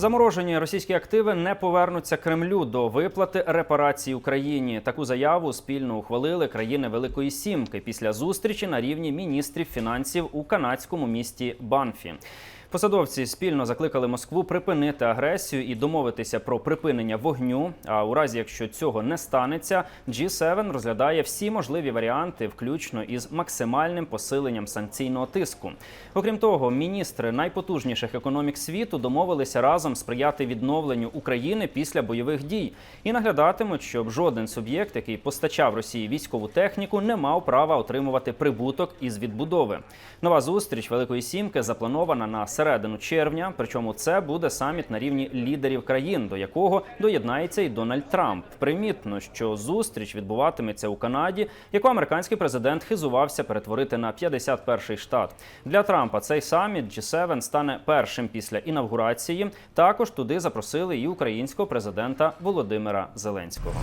Заморожені російські активи не повернуться Кремлю до виплати репарацій Україні. Таку заяву спільно ухвалили країни Великої Сімки після зустрічі на рівні міністрів фінансів у канадському місті Банфі. Посадовці спільно закликали Москву припинити агресію і домовитися про припинення вогню. А у разі, якщо цього не станеться, G7 розглядає всі можливі варіанти, включно із максимальним посиленням санкційного тиску. Окрім того, міністри найпотужніших економік світу домовилися разом сприяти відновленню України після бойових дій і наглядатимуть, щоб жоден суб'єкт, який постачав Росії військову техніку, не мав права отримувати прибуток із відбудови. Нова зустріч Великої Сімки запланована на середину червня. Причому це буде саміт на рівні лідерів країн, до якого доєднається і Дональд Трамп. Примітно, що зустріч відбуватиметься у Канаді, яку американський президент хизувався перетворити на 51-й штат. Для Трампа цей саміт G7 стане першим після інавгурації. Також туди запросили і українського президента Володимира Зеленського.